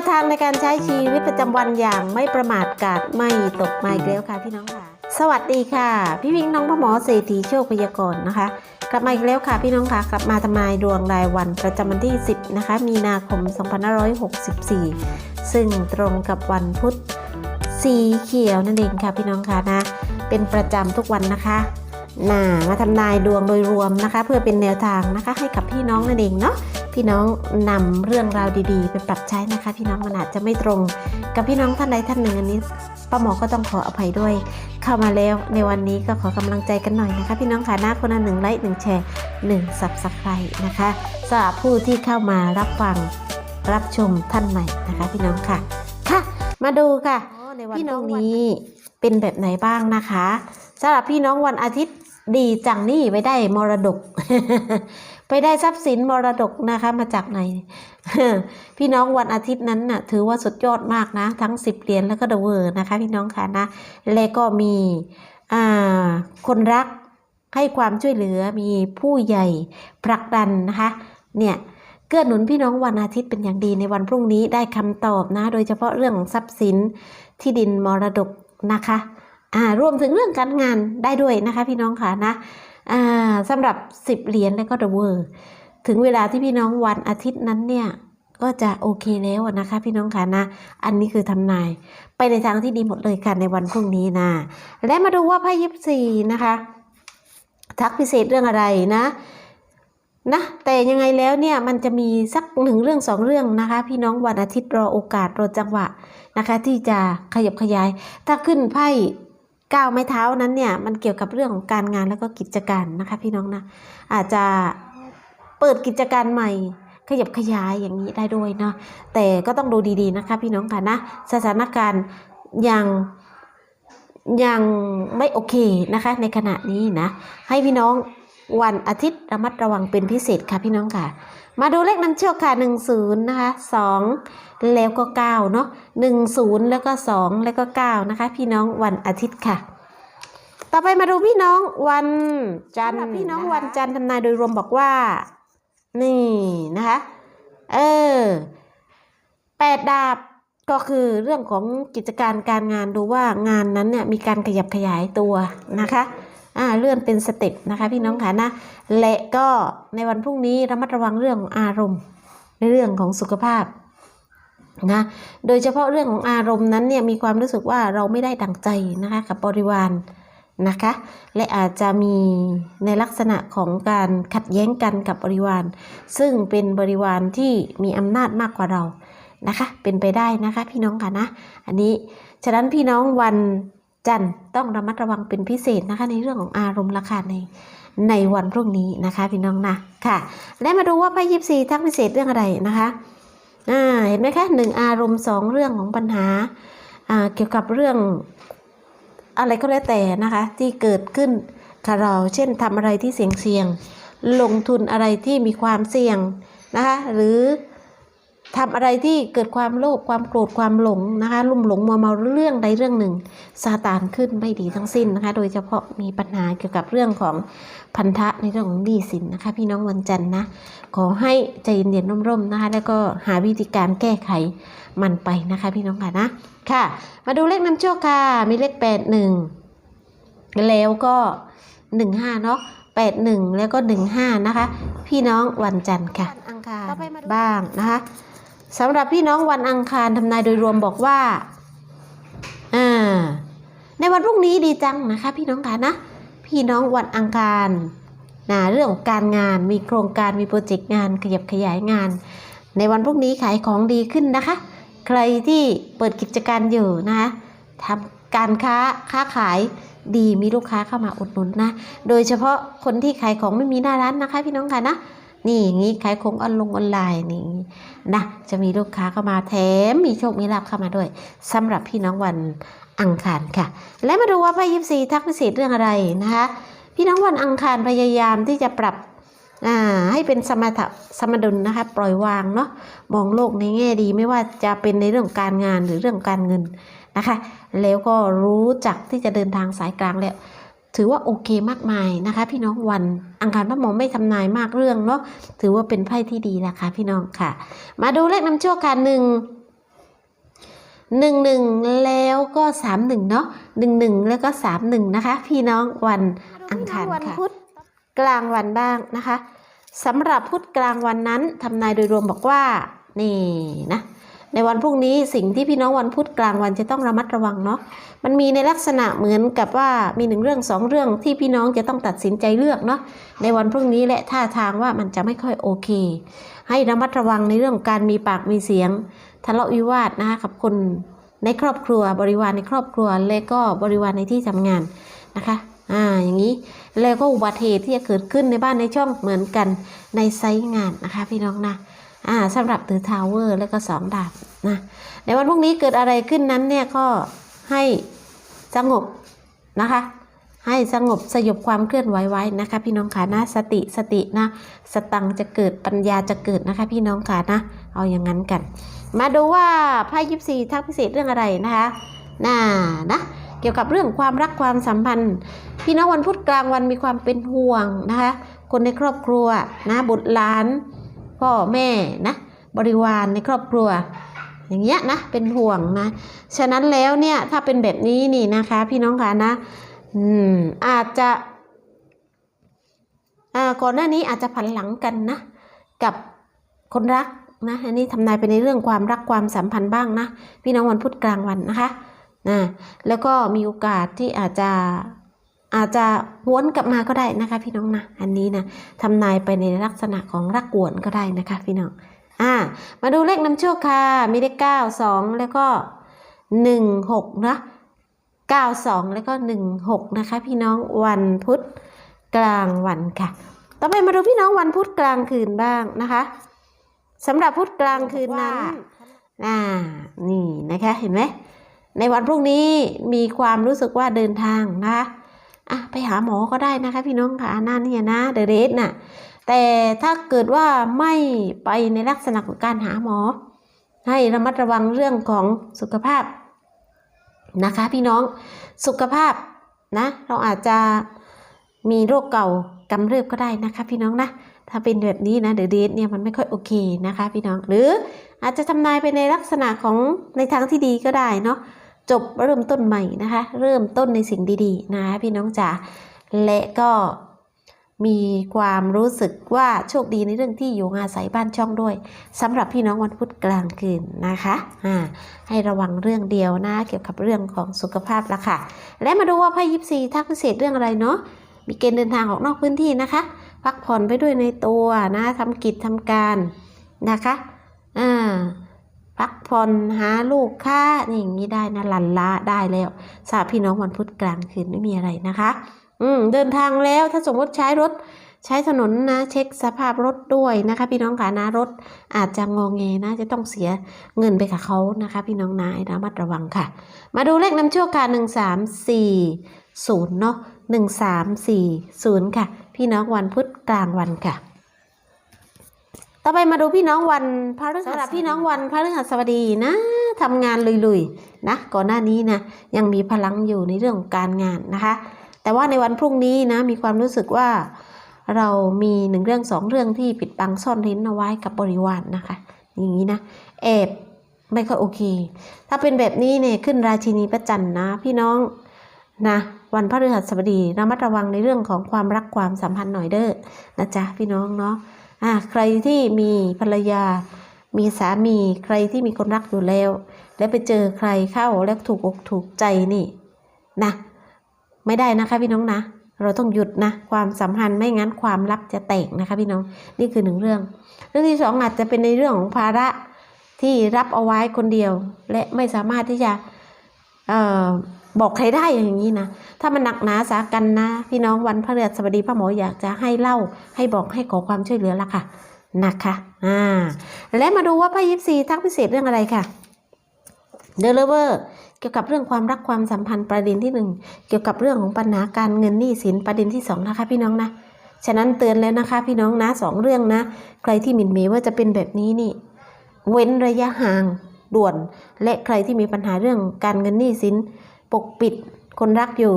วทางในการใช้ชีวิตประจำวันอย่างไม่ประมาทกาดไม่ตกไมาอีกแล้วค่ะพี่น้องค่ะ สวัสดีค่ะ พี่พิงน้องพ่อหมอเศรษฐีโชคพยากรณ์นะคะ กลับมาอีกแล้วค่ะพี่น้องค่ะกลับมาทำนายดวงรายวันประจำวันที่ 10 นะคะ มีนาคม 2564 ซึ่งตรงกับวันพุธสีเขียวนั่นเองค่ะพี่น้องค่ะนะ เป็นประจำทุกวันนะคะนามาทำนายดวงโดยรวมนะคะ เพื่อเป็นแนวทางนะคะ ให้กับพี่น้องนั่นเองเนาะ พี่น้องนำเรื่องราวดี ๆ ไปปรับใช้นะคะ พี่น้องมันอาจจะไม่ตรง กับพี่น้องท่านใดท่านหนึ่งอันนี้ป้าหมอก็ต้องขออภัยด้วย เข้ามาแล้วในวันนี้ก็ขอกำลังใจกันหน่อยนะคะ พี่น้องค่ะหน้าคนละหนึ่งไลค์หนึ่งแชร์หนึ่งสับสไครนะคะสำหรับผู้ที่เข้ามารับฟังรับชมท่านใหม่นะคะ พี่น้องค่ะค่ะ มาดูค่ะพี่น้องนี้เป็นแบบไหนบ้างนะคะสำหรับพี่น้องวันอาทิตย์ดีจังนี่ไปได้มรดก ไปได้ทรัพย์สินมรดกนะคะมาจากไหน พี่น้องวันอาทิตย์นั้นน่ะถือว่าสุดยอดมากนะ ทั้ง 10 เหรียญแล้วก็เดอะเวอร์นะคะ พี่น้องค่ะนะและก็มีอ่าคนรักให้ความช่วยเหลือมีผู้ใหญ่ผลักดันนะคะเนี่ยเกื้อหนุนพี่น้องวันอาทิตย์เป็นอย่างดีในวันพรุ่งนี้ได้คำตอบนะ โดยเฉพาะเรื่องทรัพย์สินที่ดินมรดกนะคะอ่ารวมถึงเรื่องการงานได้ด้วยนะคะ พี่น้องค่ะนะ อ่าสำหรับ 10 เหรียญแล้วก็เดอะเวอร์ถึงเวลาที่พี่น้องวันอาทิตย์นั้นเนี่ยก็จะโอเคแล้วนะคะ พี่น้องค่ะนะ อันนี้คือทำนาย ไปในทางที่ดีหมดเลยค่ะในวันพรุ่งนี้นะ และมาดูว่าไพ่ยิปซีนะคะ ทักพิเศษเรื่องอะไรนะนะแต่ยังไงแล้วเนี่ยมันจะมีสักหนึ่งเรื่องสองเรื่องนะคะ พี่น้องวันอาทิตย์รอโอกาสรอจังหวะนะคะ ที่จะขยับขยาย ถ้าขึ้นไพ่ ก้าวไม้เท้านั้นเนี่ยมันเกี่ยวกับเรื่องของการงานแล้วก็กิจการนะคะพี่น้องนะอาจจะเปิดกิจการใหม่ขยับขยายอย่างนี้ได้ด้วยเนาะแต่ก็ต้องดูดีๆนะคะพี่น้องค่ะนะสถานการณ์ยังยังไม่โอเคนะคะในขณะนี้นะให้พี่น้อง วันอาทิตย์ระมัดระวังเป็นพิเศษค่ะพี่น้องค่ะ มาดูเลขนำโชคค่ะหนึ่งศูนย์นะคะสองแล้วก็เก้าเนาะหนึ่งศูนย์แล้วก็สองแล้วก็เก้านะคะ พี่น้องวันอาทิตย์ค่ะ ต่อไปมาดูพี่น้องวันจันทร์พี่น้องวันจันทร์ทำนายโดยรวมบอกว่า นี่นะคะ เออแปดดาบก็คือเรื่องของกิจการการงานดูว่างานนั้นเนี่ยมีการขยับขยายตัวนะคะ อ่าเลื่อนเป็นสเต็ปนะคะพี่น้องค่ะนะและก็ในวันพรุ่งนี้ระมัดระวังเรื่องของอารมณ์ในเรื่องของสุขภาพนะโดยเฉพาะเรื่องของอารมณ์นั้นเนี่ยมีความรู้สึกว่าเราไม่ได้ดังใจนะคะกับบริวารนะคะและอาจจะมีในลักษณะของการขัดแย้งกันกับบริวาร ซึ่งเป็นบริวารที่มีอำนาจมากกว่าเรานะคะเป็นไปได้นะคะพี่น้องค่ะนะอันนี้ฉะนั้นพี่น้องวัน จันทร์ต้องระมัดระวังเป็นพิเศษนะคะ ในเรื่องของอารมณ์ราคาในในวันพรุ่งนี้นะคะพี่น้องนะค่ะ และมาดูว่าไพ่ยิปซีทักพิเศษเรื่องอะไรนะคะอ่าเห็นไหมคะหนึ่งอารมณ์สองเรื่องของปัญหาอ่าเกี่ยวกับเรื่องอะไรก็แล้วแต่นะคะ ที่เกิดขึ้นกับเราเช่นทำอะไรที่เสี่ยงเสี่ยงลงทุนอะไรที่มีความเสี่ยงนะคะ หรือ ทำอะไรที่เกิดความโลภความโกรธความหลงนะคะลุ่มหลงมัวเมาเรื่องใดเรื่องหนึ่งซาตานขึ้นไม่ดีทั้งสิ้นนะคะ โดยเฉพาะมีปัญหาเกี่ยวกับเรื่องของพันธะในเรื่องของหนี้สินนะคะ พี่น้องวันจันทร์นะขอให้ใจเย็นๆร่มๆนะคะ แล้วก็หาวิธีการแก้ไขมันไปนะคะ พี่น้องค่ะนะค่ะ มาดูเลขนำโชคค่ะ มีเลขแปดหนึ่งแล้วก็หนึ่งห้าเนาะแปดหนึ่งแล้วก็หนึ่งห้านะคะ พี่น้องวันจันทร์ค่ะอังคารบ้างนะคะ สำหรับพี่น้องวันอังคารทำนายโดยรวมบอกว่าอ่าในวันพรุ่งนี้ดีจังนะคะ พี่น้องค่ะนะ พี่น้องวันอังคารนะเรื่องของการงานมีโครงการมีโปรเจกต์งานขยับขยายงาน ในวันพรุ่งนี้ขายของดีขึ้นนะคะ ใครที่เปิดกิจการอยู่นะคะทำการค้าค้าขายดีมีลูกค้าเข้ามาอุดหนุนนะ โดยเฉพาะคนที่ขายของไม่มีหน้าร้านนะคะ พี่น้องค่ะนะ นี่อย่างนี้ขายของออนลงออนไลน์นี่นะจะมีลูกค้าเข้ามาแถมมีโชคมีลาภเข้ามาด้วยสำหรับพี่น้องวันอังคารค่ะ และมาดูว่าไพ่ยิปซีทักพิเศษเรื่องอะไรนะคะ พี่น้องวันอังคารพยายามที่จะปรับให้เป็นสมถะสมดุลนะคะปล่อยวางเนาะมองโลกในแง่ดีไม่ว่าจะเป็นในเรื่องการงานหรือเรื่องการเงินนะคะ แล้วก็รู้จักที่จะเดินทางสายกลางแล้ว ถือว่าโอเคมากมายนะคะ พี่น้องวันอังคารพระหมอไม่ทำนายมากเรื่องเนาะถือว่าเป็นไพ่ที่ดีนะคะ พี่น้องค่ะ มาดูเลขนำโชคค่ะหนึ่งหนึ่งหนึ่งแล้วก็สามหนึ่งเนาะหนึ่งหนึ่งแล้วก็สามหนึ่งนะคะ พี่น้องวันอังคารวันค่ะพุธกลางวันบ้างนะคะสำหรับพุธกลางวันนั้นทำนายโดยรวมบอกว่า นี่นะ ในวันพรุ่งนี้สิ่งที่พี่น้องวันพุธกลางวันจะต้องระมัดระวังเนาะมันมีในลักษณะเหมือนกับว่ามีหนึ่งเรื่องสองเรื่องที่พี่น้องจะต้องตัดสินใจเลือกเนาะในวันพรุ่งนี้และท่าทางว่ามันจะไม่ค่อยโอเค ให้ระมัดระวังในเรื่องการมีปากมีเสียง ทะเลาะวิวาทนะคะกับคนในครอบครัวบริวารในครอบครัวและก็บริวารในที่ทำงานนะคะอ่าอย่างนี้แล้วก็อุบัติเหตุที่จะเกิดขึ้นในบ้านในช่องเหมือนกัน ในไซต์งานนะคะพี่น้องนะอ่าสำหรับตือทาวเวอร์แล้วก็สองดาบนะในวันพรุ่งนี้เกิดอะไรขึ้นนั้นเนี่ยก็ให้สงบนะคะให้สงบสยบความเคลื่อนไหวไว้นะคะ พี่น้องขานะสติสตินะ สตังจะเกิดปัญญาจะเกิดนะคะ พี่น้องขานะ เอาอย่างนั้นกัน มาดูว่าไพ่ยิปซีทักพิเศษเรื่องอะไรนะคะน่านะ เกี่ยวกับเรื่องความรักความสัมพันธ์ พี่น้องวันพุธกลางวันมีความเป็นห่วงนะคะ คนในครอบครัวนะบุตรหลาน พ่อแม่นะบริวารในครอบครัว อย่างเงี้ยนะเป็นห่วงนะ ฉะนั้นแล้วเนี่ยถ้าเป็นแบบนี้นี่นะคะ พี่น้องคะนะอืมอาจจะอ่าก่อนหน้านี้อาจจะผันหลังกันนะกับคนรักนะอันนี้ทำนายไปในเรื่องความรักความสัมพันธ์บ้างนะ พี่น้องวันพุธกลางวันนะคะ นะแล้วก็มีโอกาสที่อาจจะอาจจะหวนกลับมาก็ได้นะคะ พี่น้องนะอันนี้นะทำนายไปในลักษณะของรักหวนก็ได้นะคะ พี่น้องอ่ามาดูเลขนำโชคค่ะมีเลขเก้าสองแล้วก็หนึ่งหกนะ92แล้วก็16นะคะ พี่น้องวันพุธกลางวันค่ะ ต่อไปมาดูพี่น้องวันพุธกลางคืนบ้างนะคะสำหรับพุธกลางคืนนั้นอ่านี่นะคะเห็นไหม ในวันพรุ่งนี้มีความรู้สึกว่าเดินทางนะคะอะไปหาหมอก็ได้นะคะพี่น้องค่ะหน้าเนี่ยนะเดเรสน่ะแต่ถ้าเกิดว่าไม่ไปในลักษณะของการหาหมอ ให้ระมัดระวังเรื่องของสุขภาพนะคะพี่น้องสุขภาพนะเราอาจจะมีโรคเก่ากำเริบก็ได้นะคะพี่น้องนะถ้าเป็นแบบนี้นะเดอะเดทเนี่ยมันไม่ค่อยโอเคนะคะพี่น้องหรืออาจจะทำนายไปในลักษณะของในทางที่ดีก็ได้เนาะ จบเริ่มต้นใหม่นะคะ เริ่มต้นในสิ่งดีๆนะะพี่น้องจ๋าและก็มีความรู้สึกว่าโชคดีในเรื่องที่อยู่อาศัยบ้านช่องด้วยสำหรับพี่น้องวันพุธกลางคืนนะคะอ่าให้ระวังเรื่องเดียวนะเกี่ยวกับเรื่องของสุขภาพละค่ะ และมาดูว่าไพ่ยิปซีทักพิเศษเรื่องอะไรเนาะมีเกณฑ์เดินทางออกนอกพื้นที่นะคะ พักผ่อนไปด้วยในตัวนะทำกิจทำการนะคะอ่า พักผ่อนหาลูกค้านี่อย่างนี้ได้นะลันละได้แล้วสำหรับพี่น้องวันพุธกลางคืนไม่มีอะไรนะคะ อืมเดินทางแล้วถ้าสมมติใช้รถใช้ถนนนะเช็คสภาพรถด้วยนะคะ พี่น้องค่ะนะรถอาจจะงองเงนะจะต้องเสียเงินไปกับเขานะคะ พี่น้องนายระมัดระวังค่ะ มาดูเลขนำโชคค่ะหนึ่งสามสี่ศูนย์เนาะหนึ่งสามสี่ศูนย์ค่ะ พี่น้องวันพุธกลางวันค่ะ ต่อไปมาดูพี่น้องวันพฤหัสสำหรับพี่น้องวันพฤหัสบดีนะทำงานลุยๆนะก่อนหน้านี้นะยังมีพลังอยู่ในเรื่องของการงานนะคะ แต่ว่าในวันพรุ่งนี้นะมีความรู้สึกว่าเรามีหนึ่งเรื่องสองเรื่องที่ปิดบังซ่อนเร้นเอาไว้กับบริวารนนะคะ อย่างนี้นะแอบไม่ค่อยโอเค ถ้าเป็นแบบนี้เนี่ยขึ้นราชินีประจันทร์นะ พี่น้องนะวันพฤหัสบดีระมัดระวังในเรื่องของความรักความสัมพันธ์หน่อยเด้อนะจ๊ะพี่น้องเนาะ อะใครที่มีภรรยา มีสามีใครที่มีคนรักอยู่แล้ว แล้วไปเจอใครเข้าแล้วถูกอกถูกใจนี่นะไม่ได้นะคะพี่น้องนะ เราต้องหยุดนะ ความสัมพันธ์ไม่งั้นความลับจะแตกนะคะพี่น้องนี่คือหนึ่งเรื่อง เรื่องที่สองอาจจะเป็นในเรื่องของภาระที่รับเอาไว้คนเดียว และไม่สามารถที่จะเออ บอกใครได้อย่างนี้นะ ถ้ามันหนักหนาสากันนะ พี่น้องวันพระฤหัสบดีพระหมออยากจะให้เล่าให้บอกให้ขอความช่วยเหลือละค่ะนะคะอ่าและมาดูว่าไพ่ยิปซีทักพิเศษเรื่องอะไรค่ะเดลเวอร์เกี่ยวกับเรื่องความรักความสัมพันธ์ประเด็นที่หนึ่งเกี่ยวกับเรื่องของปัญหาการเงินหนี้สินประเด็นที่สองนะคะ พี่น้องนะฉะนั้นเตือนแล้วนะคะ พี่น้องนะสองเรื่องนะ ใครที่หมิ่นเมว่าจะเป็นแบบนี้นี่ เว้นระยะห่างด่วน และใครที่มีปัญหาเรื่องการเงินหนี้สิน ปกปิดคนรักอยู่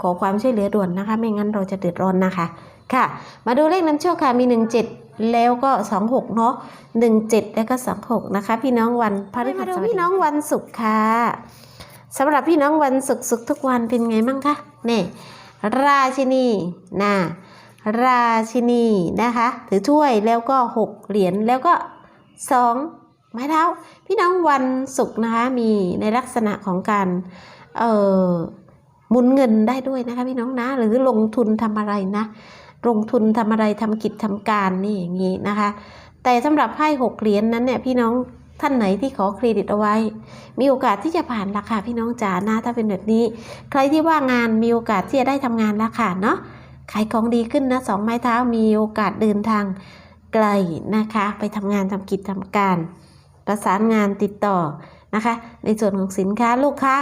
ขอความช่วยเหลือด่วนนะคะ ไม่งั้นเราจะเดือดร้อนนะคะ ค่ะ มาดูเลขนำโชคค่ะมี 1 7 แล้วก็สองหกเนาะหนึ่งเจ็ดแล้วก็สองหกนะคะ พี่น้องวันพฤหัสบดีพี่น้องวันศุกร์ค่ะสำหรับพี่น้องวันศุกร์ศุกร์ทุกวันเป็นไงบ้างคะเนี่ยราชินีนะราชินีนะคะ ถือถ้วยแล้วก็หกเหรียญแล้วก็สองไม้เท้า พี่น้องวันศุกร์นะคะ มีในลักษณะของการ เอ่อหมุนเงินได้ด้วยนะคะพี่น้องนะ หรือลงทุนทำอะไรนะ ลงทุนทำอะไรทำกิจทำการนี่อย่างนี้นะคะ แต่สำหรับไพ่หกเหรียญนนั้นเนี่ยพี่น้องท่านไหนที่ขอเครดิตเอาไว้ มีโอกาสที่จะผ่านราคาพี่น้องจ๋านะถ้าเป็นแบบนี้ ใครที่ว่างงานมีโอกาสที่จะได้ทำงานราคาเนาะขายของดีขึ้นนะสองไม้เท้ามีโอกาสเดินทางไกลนะคะ ไปทำงานทำกิจทำการ ประสานงานติดต่อนะคะ ในส่วนของสินค้าลูกค้า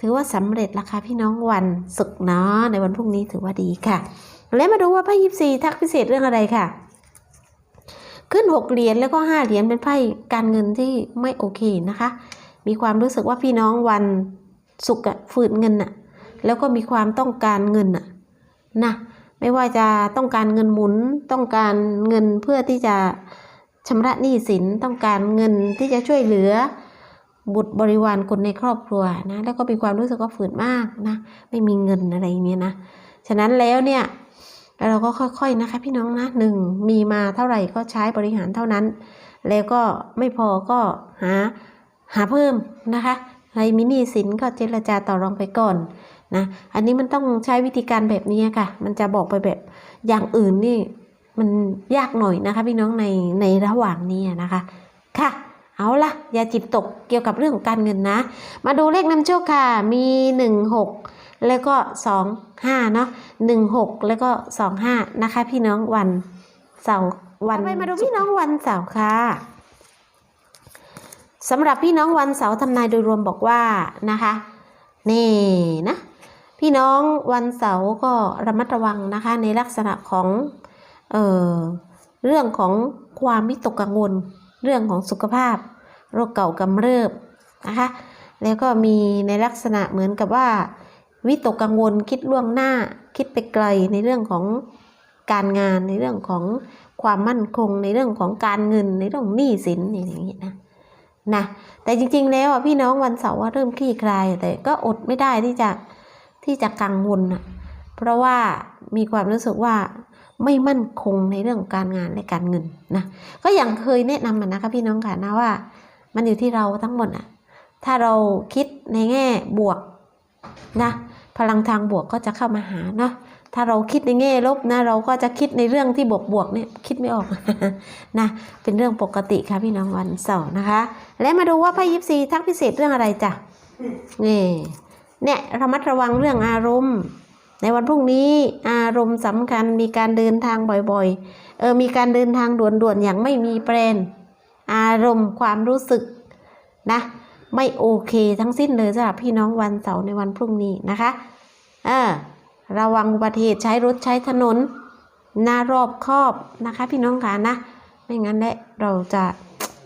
ถือว่าสำเร็จราคาพี่น้องวันศุกร์เนาะในวันพรุ่งนี้ถือว่าดีค่ะ แล้วมาดูว่าไพ่ยิปซีทักพิเศษเรื่องอะไรค่ะ ขึ้นหกเหรียญแล้วก็ห้าเหรียญเป็นไพ่การเงินที่ไม่โอเคนะคะ มีความรู้สึกว่าพี่น้องวันศุกร์ฝืดเงินอะแล้วก็มีความต้องการเงินอะนะไม่ว่าจะต้องการเงินหมุนต้องการเงินเพื่อที่จะชำระหนี้สินต้องการเงินที่จะช่วยเหลือ บุตรบริวารคนในครอบครัวนะแล้วก็มีความรู้สึกว่าฝืดมากนะไม่มีเงินอะไรอย่างเงี้ยนะฉะนั้นแล้วเนี่ยเราก็ค่อยๆนะคะ พี่น้องนะหนึ่งมีมาเท่าไหร่ก็ใช้บริหารเท่านั้น แล้วก็ไม่พอก็หาหาเพิ่มนะคะใครมีหนี้สินก็เจรจาต่อรองไปก่อนนะอันนี้มันต้องใช้วิธีการแบบนี้ค่ะ มันจะบอกไปแบบอย่างอื่นนี่มันยากหน่อยนะคะ พี่น้องในในระหว่างนี้นะคะ ค่ะ เอาละอย่าจิตตกเกี่ยวกับเรื่องของการเงินนะ มาดูเลขนำโชคค่ะ มีหนึ่งหกแล้วก็สองห้าเนาะหนึ่งหกแล้วก็สองห้านะคะ พี่น้องวันเสาร์วันไปมาดูพี่น้องวันเสาร์ค่ะสำหรับพี่น้องวันเสาร์ทำนายโดยรวมบอกว่านะคะนี่นะพี่น้องวันเสาร์ก็ระมัดระวังนะคะ ในลักษณะของเอ่อเรื่องของความวิตกกังวล เรื่องของสุขภาพ โรคเก่ากำเริบนะคะ แล้วก็มีในลักษณะเหมือนกับว่า วิตกกังวลคิดล่วงหน้าคิดไปไกลในเรื่องของการงานในเรื่องของความมั่นคงในเรื่องของการเงินในเรื่องหนี้สินอย่างนี้นะนะแต่จริงๆแล้วอะพี่น้องวันเสาร์ว่าเริ่มคลี่คลาย แต่ก็อดไม่ได้ที่จะที่จะกังวลอะเพราะว่ามีความรู้สึกว่า ไม่มั่นคงในเรื่องของการงานและการเงินนะก็อย่างเคยแนะนำมันนะคะพี่น้องค่ะนะว่า มันอยู่ที่เราทั้งหมดอะถ้าเราคิดในแง่บวกนะพลังทางบวกก็จะเข้ามาหาเนาะถ้าเราคิดในแง่ลบนะเราก็จะคิดในเรื่องที่บวกบวกเนี่ยคิดไม่ออกนะเป็นเรื่องปกติค่ะพี่น้องวันเสาร์นะคะ และมาดูว่าไพ่ยิปซีทักพิเศษเรื่องอะไรจ้ะนี่เนี่ยระมัดระวังเรื่องอารมณ์ ในวันพรุ่งนี้อารมณ์สำคัญมีการเดินทางบ่อยๆ เออมีการเดินทางด่วนๆ อย่างไม่มีแปรนอารมณ์ความรู้สึกนะไม่โอเคทั้งสิ้นเลยสำหรับพี่น้องวันเสาร์ในวันพรุ่งนี้นะคะเออระวังอุบัติเหตุใช้รถใช้ถนนหน้ารอบคอบนะคะ พี่น้องค่ะนะ ไม่งั้นแหละเราจะ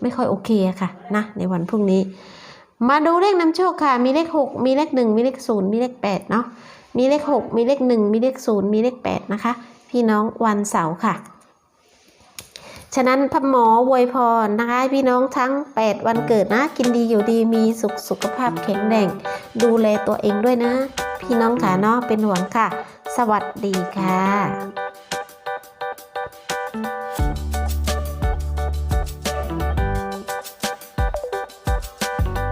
ไม่ค่อยโอเคค่ะนะในวันพรุ่งนี้ มาดูเลขนำโชคค่ะ มีเลขหกมีเลขหนึ่งมีเลขศูนย์มีเลขแปดเนาะ มีเลขหกมีเลขหนึ่งมีเลขศูนย์มีเลขแปดนะคะ พี่น้องวันเสาร์ค่ะ ฉะนั้นพระหมออวยพรนะคะพี่น้องทั้ง 8 วันเกิดนะ กินดีอยู่ดีมีสุขสุขภาพแข็งแรงดูแลตัวเองด้วยนะ พี่น้องขาเนาะเป็นห่วงค่ะ สวัสดีค่ะ